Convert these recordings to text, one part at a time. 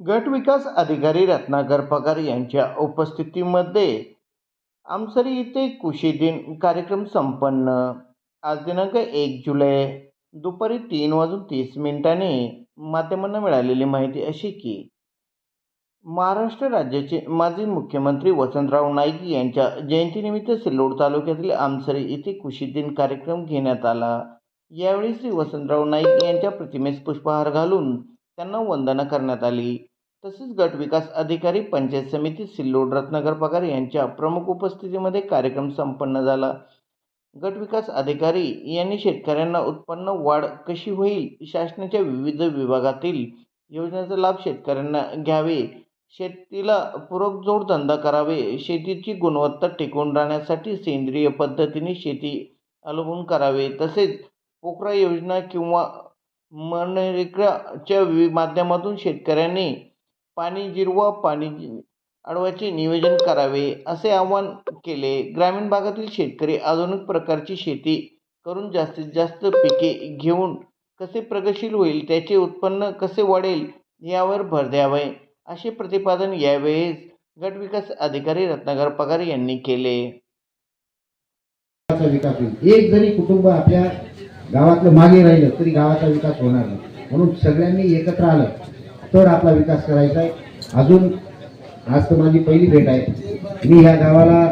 गट विकास अधिकारी रत्नाकर पगार यांच्या उपस्थितीमध्ये आमसरी येथे कृषी दिन कार्यक्रम संपन्न. आज दिनांक एक जुलै दुपारी तीन वाजून तीस मिनिटांनी माध्यमांना मिळालेली माहिती अशी की महाराष्ट्र राज्याचे माजी मुख्यमंत्री वसंतराव नाईक यांच्या जयंतीनिमित्त सिल्लोड तालुक्यातील आमसरी येथे कृषी दिन कार्यक्रम घेण्यात आला. यावेळी श्री वसंतराव नाईक यांच्या प्रतिमेस पुष्पहार घालून त्यांना वंदना करण्यात आली. तसेच गट विकास अधिकारी पंचायत समिती सिल्लोड रत्नाकर पगार यांच्या प्रमुख उपस्थितीमध्ये कार्यक्रम संपन्न झाला. गट विकास अधिकारी यांनी शेतकऱ्यांना उत्पन्न वाढ कशी होईल शासनाच्या विविध विभागातील योजनेचा लाभ शेतकऱ्यांना घ्यावे शेतीला पूरक जोडधंदा करावे शेतीची गुणवत्ता टिकून राहण्यासाठी सेंद्रिय पद्धतीने शेती अवलंबून करावे तसेच पोकरा योजना किंवा मनरेगाच्या वि माध्यमातून शेतकऱ्यांनी पाणी जिरवा पाणी अडवाचे नियोजन करावे असे आवाहन केले. ग्रामीण भागातील शेतकरी आधुनिक प्रकारची शेती करून जास्तीत जास्त पिके घेऊन कसे प्रगतशील होईल त्याचे उत्पन्न कसे वाढेल यावर भर द्यावे. असे प्रतिपादन यावेळेस गट विकास अधिकारी रत्नाकर पगार यांनी केले. विकास होईल एक जरी कुटुंब आपल्या गावातलं मागे राहिलं तरी गावाचा विकास होणार नाही. म्हणून सगळ्यांनी एकत्र आलं तर आपला विकास करायचा आहे. अजून आज तर माझी पहिली भेट आहे. मी ह्या गावाला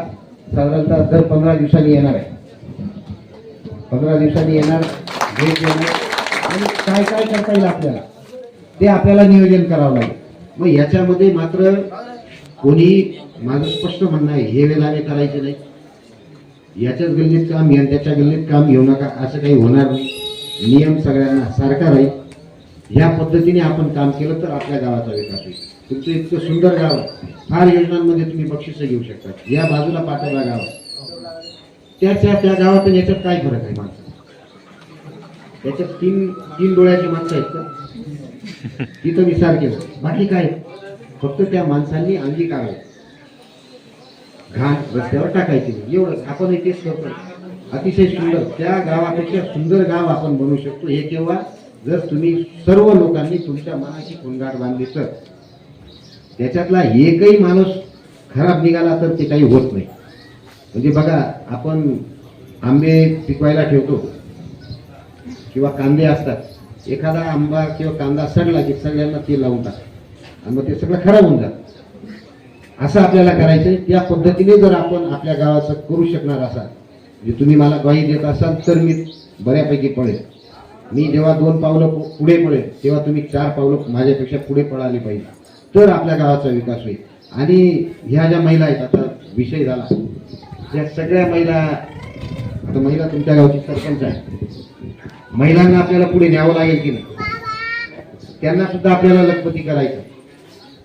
साधारणतः दर पंधरा दिवसांनी येणार आहे. पंधरा दिवसांनी येणार भेट देणार आणि काय काय करता येईल आपल्याला? ते आपल्याला नियोजन करावं लागेल. मग याच्यामध्ये मात्र कोणी माझं स्पष्ट म्हणणं आहे हे वेगाने करायचे नाही. याच्याच गल्लीत काम घ्या त्याच्या गल्लीत काम घेऊ नका असं काही होणार नाही. नियम सगळ्यांना सारखा राहील. ह्या पद्धतीने आपण काम केलं तर आपल्या गावाचा विकास होईल. तुमचं इतकं सुंदर गाव आहे. फार योजनांमध्ये तुम्ही बक्षिसं घेऊ शकता. या बाजूला पाठवला गाव आहे. त्या गावात याच्यात काय फरक आहे माणसं त्याच्यात तीन तीन डोळ्याची माणसं आहेत का? तिथं मी सारखे बाकी काय? फक्त त्या माणसांनी अंगी काढायचं घाण रस्त्यावर टाकायची नाही. एवढंच. आपण तेच करतो अतिशय सुंदर. त्या गावापेक्षा सुंदर गाव आपण बनवू शकतो. हे केव्हा? जर तुम्ही सर्व लोकांनी तुमच्या मनाची कोंगाट बांधली तर. त्याच्यातला एकही माणूस खराब निघाला तर ते काही होत नाही. म्हणजे बघा आपण आंबे पिकवायला ठेवतो. किंवा कांदे असतात. एखादा आंबा किंवा कांदा सडला की सगळ्यांना ते लावून टाकतात. आणि मग ते सगळं खराब होऊन जातं. असं आपल्याला करायचं त्या पद्धतीने जर आपण आपल्या गावाचं करू शकणार असाल म्हणजे तुम्ही मला ग्वाही देत असाल तर मी बऱ्यापैकी पळेल. मी जेव्हा दोन पावलं पुढे पळेल तेव्हा तुम्ही चार पावलं माझ्यापेक्षा पुढे पळाली पाहिजे. तर आपल्या गावाचा विकास होईल. आणि ह्या ज्या महिला आहेत आता विषय झाला. त्या सगळ्या महिला आता महिला तुमच्या गावची सरपंच आहे महिलांना आपल्याला पुढे न्यावं लागेल की नाही? त्यांना सुद्धा आपल्याला लखपती करायचं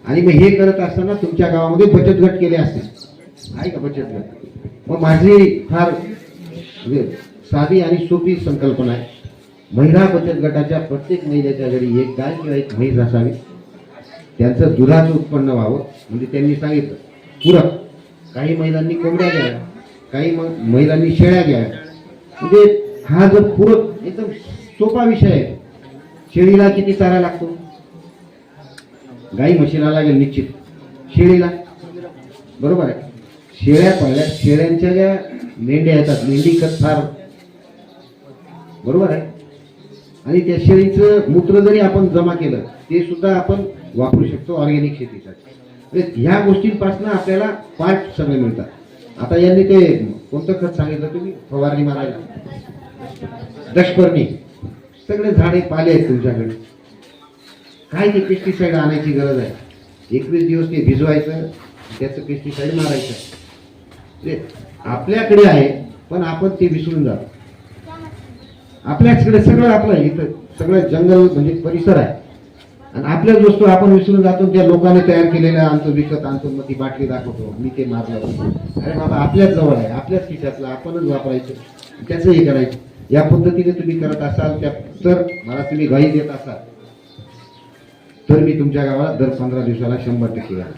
आणि मग हे करत असताना तुमच्या गावामध्ये बचत गट केले असतील. आहे का बचत गट? मग माझी फार म्हणजे साधी आणि सोपी संकल्पना आहे. महिला बचत गटाच्या प्रत्येक महिलेच्या घरी एक गाय किंवा एक म्हैस असावी. त्यांचं दुधाचं उत्पन्न व्हावं. म्हणजे त्यांनी सांगितलं पुरक काही महिलांनी कोंबड्या घ्या काही मग महिलांनी शेळ्या घ्या म्हणजे हा जर पूरक एकदम सोपा विषय आहे. शेळीला किती चारा लागतो? गाई म्हशीला लागेल निश्चित. शेळीला. बरोबर आहे. शेळ्या पाळल्या शेळ्यांच्या ज्या मेंढ्या येतात मेंढी खत फार बरोबर आहे. आणि त्या शेळीचं मूत्र जरी आपण जमा केलं ते सुद्धा आपण वापरू शकतो ऑर्गॅनिक शेतीसाठी. म्हणजे ह्या गोष्टींपासून आपल्याला पार्ट सगळे मिळतात. आता यांनी ते कोणतं खत सांगितलं तुम्ही? फवारणी मारायला. दशपर्णी. सगळे झाडे पाले आहेत तुमच्याकडे. काय ते पेस्टिसाईड आणायची गरज आहे? एकवीस दिवस ते भिजवायचं त्याचं पेस्टिसाईड मारायचं. ते आपल्याकडे आहे पण आपण ते विसरून जातो. आपल्याचकडे सगळं आपलं इथं सगळं जंगल म्हणजे परिसर आहे. आणि आपल्याच वस्तू आपण विसरून जातो त्या लोकांनी तयार केलेल्या आणतो विकत आणतो मग ती बाटली दाखवतो मी ते मारलं. अरे बाबा आपल्याच जवळ आहे आपल्याच खिशातलं आपणच वापरायचं. त्याचं हे करायचं. या पद्धतीने तुम्ही करत असाल त्या तर मला तुम्ही घाई देत असाल. तर मी तुमच्या गावाला दर पंधरा दिवसाला शंभर टक्के येणार